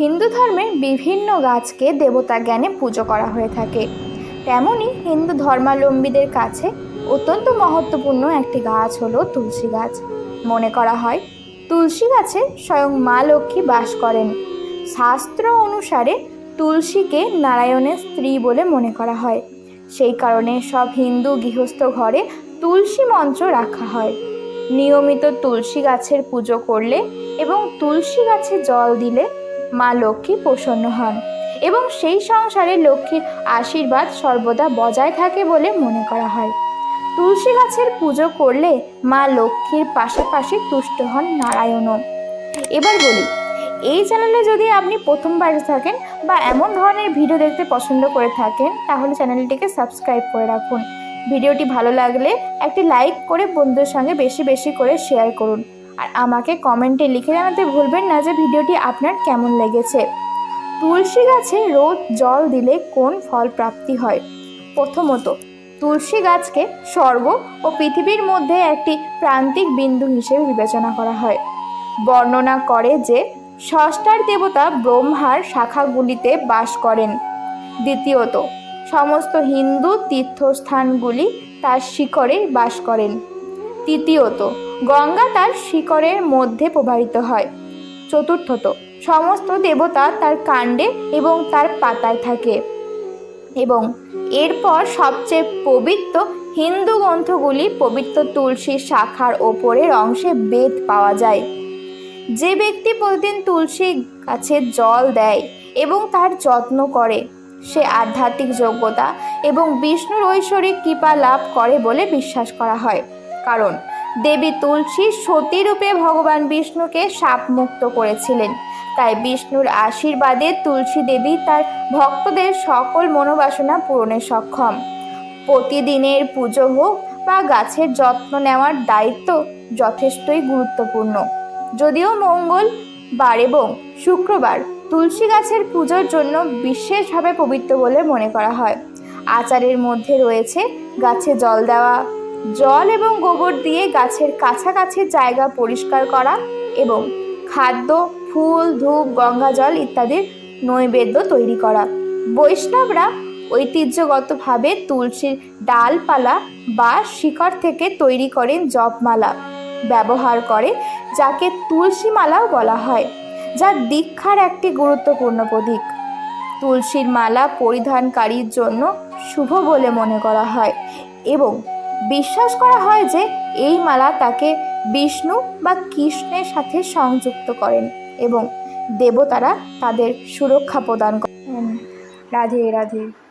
হিন্দু ধর্মে বিভিন্ন গাছকে দেবতা জ্ঞানে পুজো করা হয়ে থাকে। তেমনই হিন্দু ধর্মাবলম্বীদের কাছে অত্যন্ত মহত্বপূর্ণ একটি গাছ হলো তুলসী গাছ। মনে করা হয়, তুলসী গাছে স্বয়ং মা লক্ষ্মী বাস করেন। শাস্ত্র অনুসারে তুলসীকে নারায়ণের স্ত্রী বলে মনে করা হয়। সেই কারণে সব হিন্দু গৃহস্থ ঘরে তুলসী মন্ত্র রাখা হয়। নিয়মিত তুলসী গাছের পুজো করলে এবং তুলসী গাছে জল দিলে মা লক্ষ্মী প্রসন্ন হন এবং সেই সংসারে লক্ষ্মীর আশীর্বাদ সর্বদা বজায় থাকে বলে মনে করা হয়। তুলসী গাছের পুজো করলে মা লক্ষ্মীর পাশাপাশি তুষ্ট হন নারায়ণও। এবার বলি, এই চ্যানেলে যদি আপনি প্রথমবার থাকেন বা এমন ধরনের ভিডিও দেখতে পছন্দ করে থাকেন, তাহলে চ্যানেলটিকে সাবস্ক্রাইব করে রাখুন। ভিডিওটি ভালো লাগলে একটি লাইক করে বন্ধুদের সঙ্গে বেশি বেশি করে শেয়ার করুন। আর আমাকে কমেন্টে লিখে জানাতে ভুলবেন না যে ভিডিওটি আপনার কেমন লেগেছে। তুলসী গাছে রোদ জল দিলে কোন ফল প্রাপ্তি হয়? প্রথমত, তুলসী গাছকে স্বর্গ ও পৃথিবীর মধ্যে একটি প্রান্তিক বিন্দু হিসেবে বিবেচনা করা হয়। বর্ণনা করে যে ষষ্ঠার দেবতা ব্রহ্মার শাখাগুলিতে বাস করেন। দ্বিতীয়ত, সমস্ত হিন্দু তীর্থস্থানগুলি তার শিকড়ে বাস করেন। তৃতীয়ত, গঙ্গা তার শিকড়ের মধ্যে প্রবাহিত হয়। চতুর্থত, সমস্ত দেবতা তার কাণ্ডে এবং তার পাতায় থাকে এবং এরপর সবচেয়ে পবিত্র হিন্দু গ্রন্থগুলি পবিত্র তুলসীর শাখার ওপরের অংশে বেদ পাওয়া যায়। যে ব্যক্তি প্রতিদিন তুলসী গাছে জল দেয় এবং তার যত্ন করে, সে আধ্যাত্মিক যোগ্যতা এবং বিষ্ণুর ঐশ্বরিক কৃপা লাভ করে বলে বিশ্বাস করা হয়। কারণ। দেবী তুলসী সতীরূপে ভগবান বিষ্ণুকে শাপমুক্ত করেছিলেন। তাই বিষ্ণুর আশীর্বাদে তুলসী দেবী তার ভক্তদের সকল মনোবাসনা পূরণে সক্ষম। প্রতিদিনের পুজো হোক বা গাছের যত্ন নেওয়ার দায়িত্ব যথেষ্টই গুরুত্বপূর্ণ। যদিও মঙ্গল বার এবং শুক্রবার তুলসী গাছের পুজোর জন্য বিশেষভাবে পবিত্র বলে মনে করা হয়। আচারের মধ্যে রয়েছে গাছে জল দেওয়া জল এবং গোবর দিয়ে গাছের কাছাকাছি জায়গা পরিষ্কার করা এবং খাদ্য, ফুল, ধূপ, গঙ্গা জল ইত্যাদির নৈবেদ্য তৈরি করা। বৈষ্ণবরা ঐতিহ্যগতভাবে তুলসীর ডালপালা বা শিকড় থেকে তৈরি করেন জপমালা ব্যবহার করে, যাকে তুলসী মালাও বলা হয়, যা দীক্ষার একটি গুরুত্বপূর্ণ প্রতীক। তুলসীর মালা পরিধানকারীর জন্য শুভ বলে মনে করা হয় এবং বিশ্বাস করা হয় যে এই মালা তাকে বিষ্ণু বা কৃষ্ণের সাথে সংযুক্ত করেন এবং দেবতারা তাদের সুরক্ষা প্রদান করেন। রাধে রাধে।